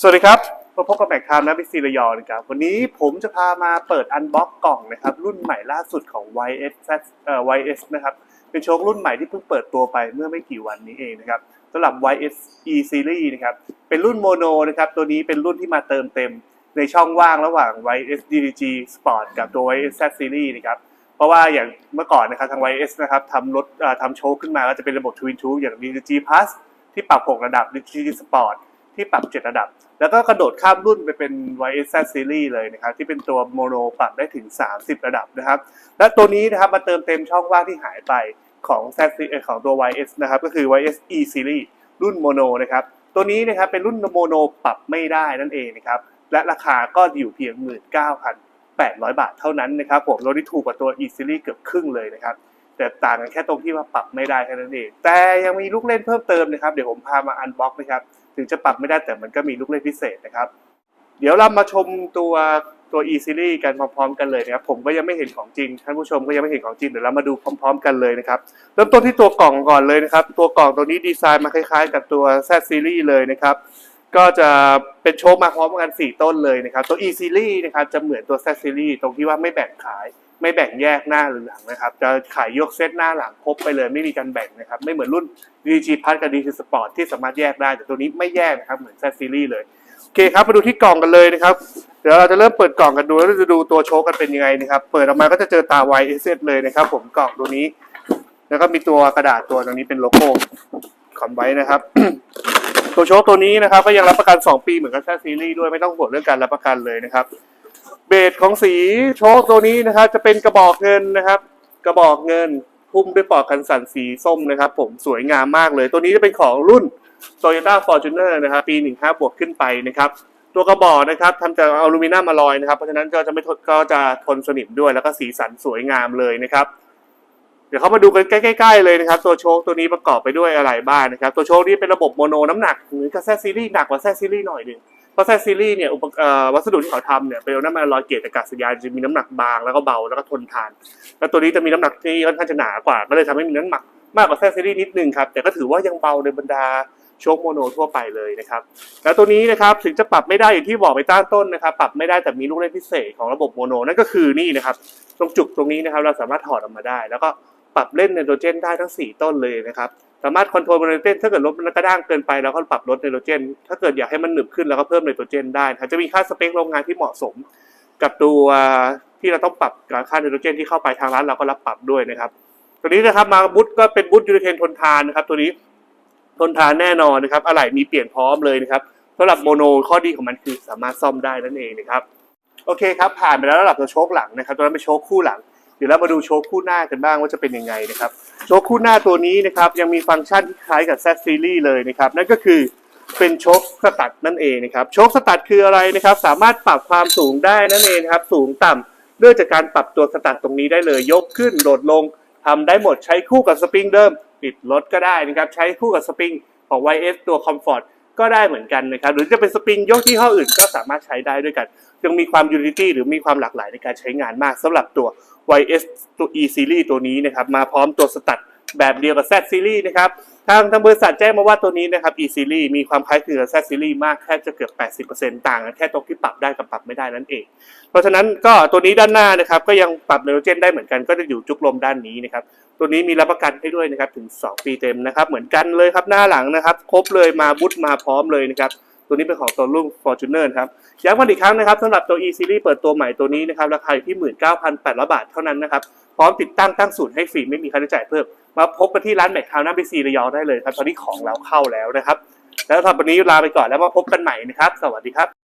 สวัสดีครับมาพบกับแม็กทามนะพิซีระยองนะครับ วันนี้ผมจะพามาเปิดอันบ็อกกล่องนะครับ รุ่นใหม่ล่าสุดของ YS เอ่อ YS นะครับ เป็นโชครุ่นใหม่ที่เพิ่งเปิดตัวไปเมื่อไม่กี่วันนี้เองนะครับสำหรับ YS E Series นะครับ เป็นรุ่นโมโนนะครับ ตัวนี้เป็นรุ่นที่มาเติมเต็ม ในช่องว่างระหว่าง YS DDG Sport กับตัว YS Z Series นะครับ เพราะว่าอย่างเมื่อก่อนนะครับทาง YS นะครับทำรถทำโชคขึ้นมาก็จะเป็นระบบ Twin Tube อย่าง DDG Plus ที่ปรับ6ระดับ DDG Sport ที่ปรับ 7 ระดับ แล้วก็กระโดดข้ามรุ่นไปเป็น YS Z Series เลยนะครับที่เป็นตัวโมโนปรับได้ถึง 30 ระดับนะครับ และตัวนี้นะครับมาเติมเต็มช่องว่างที่หายไปของ Z Series ของตัว YS นะครับก็คือ YS E Series รุ่นโมโนนะครับตัวนี้นะครับเป็นรุ่นโมโนปรับไม่ได้นั่นเองนะครับและราคาก็อยู่เพียง 19,800 บาทเท่านั้นนะครับผมรถที่ถูกกว่าตัว E Series เกือบครึ่งเลยนะครับแต่ต่างกันแค่ตรงที่ว่าปรับไม่ได้แค่นั้นเอง แต่ยังมีลูกเล่นเพิ่มเติมนะครับ เดี๋ยวผมพามาอันบ็อกนะครับ ถึงจะปรับไม่ได้แต่มันก็มีลูกเล่นพิเศษนะครับ เดี๋ยวเรามาชมตัวตัว e series กันพร้อมๆ กันเลยนะครับผมก็ยังไม่เห็นของจริงท่านผู้ชมก็ยังไม่เห็นของจริงเดี๋ยวเรามาดูพร้อม ๆ กันเลยนะครับเริ่มต้นที่ตัวกล่องก่อนเลยนะครับ ตัวกล่องตัวนี้ดีไซน์มาคล้ายๆ กับตัว Z series เลยนะครับ ก็จะเป็นโชว์มาพร้อมกัน 4 ต้นเลยนะครับ ตัว e series นะครับจะเหมือนตัว Z series ตรงที่ว่าไม่แบ่งขาย ไม่แบ่งแยกหน้าหรือหลังนะครับ จะขายยกเซตหน้าหลังครบไปเลยไม่มีการแบ่งนะครับ ไม่เหมือนรุ่น DG Plus กับ DG Sport ที่สามารถแยกได้ แต่ตัวนี้ไม่แยกนะครับ เหมือน Z Series เลย โอเคครับ มาดูที่กล่องกันเลยนะครับ เดี๋ยวเราจะเริ่มเปิดกล่องกันดูแล้วจะดูตัวโชว์กันเป็นยังไงนะครับ เปิดออกมาก็จะเจอตา YS เลยนะครับ ผมกล่องตัวนี้ แล้วก็มีตัวกระดาษตัวตรงนี้เป็นโลโก้คอนไว้นะครับตัวโชว์ตัวนี้นะครับก็ยังรับประกัน 2 ปีเหมือนกับ Z Series ด้วยไม่ต้องห่วงเรื่องการรับประกันเลยนะครับ เบสของสีโชคตัวนี้นะครับ จะเป็นกระบอกเงินนะครับ กระบอกเงินพุ่มด้วยปอกกันสั่นสีส้มนะครับ ผมสวยงามมากเลย ตัวนี้จะเป็นของรุ่น Toyota Fortuner นะครับปี 15 บวกขึ้นไปนะครับ ตัวกระบอกนะครับทำจากอลูมิเนียมอลลอยนะครับ เพราะฉะนั้นก็จะไม่ทนก็จะทนสนิมด้วยแล้วก็สีสันสวยงามเลยนะครับ เดี๋ยวเขามาดูกันใกล้ๆเลยนะครับ ตัวโชคตัวนี้ประกอบไปด้วยอะไรบ้างนะครับ ตัวโชคนี้เป็นระบบโมโนน้ำหนักเหมือนกับแซซีรีส์หนักกว่าแซซีรีส์หน่อยหนึง เพราะแซซีรีส์เนี่ยอุปกเอ่อวัสดุที่เขาทำเนี่ยเป็นน้ำมันลอยเกล็ดอากาศยานจะมีน้ำหนักบางแล้วก็เบาแล้วก็ทนทาน แล้วตัวนี้จะมีน้ำหนักที่ค่อนข้างจะหนากว่า ก็เลยทำให้มีน้ำหนักมากกว่าแซซีรีส์นิดนึงครับแต่ก็ถือว่ายังเบาในบรรดาโชคโมโนทั่วไปเลยนะครับ แล้วตัวนี้นะครับถึงจะปรับไม่ได้อย่างที่บอกไปตั้งต้นนะครับ ปรับไม่ได้แต่มีลูกเล่นพิเศษของระบบโมโนนั่นก็คือนี่นะครับ ตรงจุกตรงนี้นะครับเราสามารถถอดออกมาได้ แล้วก็ปรับเล่นไนโตรเจนได้ทั้ง 4 ต้นเลยนะครับ สามารถคอนโทรลไนโตรเจนถ้าเกิดลดมันกระด้างเกินไปเราก็ปรับลดไนโตรเจน ถ้าเกิดอยากให้มันหนึบขึ้นเราก็เพิ่มไนโตรเจนได้ครับจะมีค่าสเปคโรงงานที่เหมาะสม กับตัวที่เราต้องปรับกับค่าไนโตรเจนที่เข้าไปทางร้านเราก็รับปรับด้วยนะครับ ตัวนี้นะครับมาบุตก็เป็นบุตยูริเทนทนทานนะครับ ตัวนี้ทนทานแน่นอนนะครับอะไหล่มีเปลี่ยนพร้อมเลยนะครับสำหรับโมโนข้อดีของมันคือสามารถซ่อมได้นั่นเองนะครับโอเคครับผ่านไปแล้วระดับตัวโชคหลังนะครับตัวนั้นเป็นโชคคู่หลัง ดี๋ยวเรามาดูโชคคู่หน้ากันบ้างว่าจะเป็นยังไงนะครับ โชคคู่หน้าตัวนี้นะครับยังมีฟังก์ชันที่คล้ายกับ Z Series เลยนะครับ นั่นก็คือเป็นโชคสตัดนั่นเองนะครับ โชคสตัดคืออะไรนะครับ สามารถปรับความสูงได้นั่นเองครับ สูงต่ำด้วยจากการปรับตัวสตัดตรงนี้ได้เลย ยกขึ้นโดดลงทำได้หมดใช้คู่กับสปริงเดิม ปิดรถก็ได้นะครับ ใช้คู่กับสปริงของ YS ตัว Comfort ก็ได้เหมือนกันนะครับ หรือจะเป็นสปริงยกที่ห้ออื่นก็สามารถใช้ได้ด้วยกัน ยังมีความยูนิตี้หรือมีความหลากหลายในการใช้งานมากสำหรับตัว YS ตัว E Series ตัวนี้นะครับ มาพร้อมตัวสตัด แบบเดียวกับ Z Series นะครับทางทางบริษัทแจ้งมาว่าตัวนี้นะครับ E Series มีความคล้ายคลึงกับ Z Series มากแค่จะเกือบ 80%ต่างกันแค่ตรงที่ปรับได้กับปรับไม่ได้นั่นเอง เพราะฉะนั้นก็ตัวนี้ด้านหน้านะครับก็ยังปรับไนโตรเจนได้เหมือนกันก็จะอยู่จุกลมด้านนี้นะครับตัวนี้มีรับประกันให้ด้วยนะครับถึง 2 ปีเต็มนะครับเหมือนกันเลยครับหน้าหลังนะครับ ครบเลยมาบุตมาพร้อมเลยนะครับ ตัวนี้เป็นของตัวรุ่น Fortuner ครับย้ำกันอีกครั้งนะครับสำหรับตัว e series เปิดตัวใหม่ตัวนี้นะครับราคาอยู่ที่ 19,800 บาทเท่านั้นนะครับพร้อมติดตั้งตั้งสูตรให้ฟรีไม่มีค่าใช้จ่ายเพิ่ม มาพบกันที่ร้านแมคคาวน้ำบีซีระยองได้เลยครับตอนนี้ของเราเข้าแล้วนะครับ แล้วสำหรับวันนี้ลาไปก่อนแล้วมาพบกันใหม่นะครับ สวัสดีครับ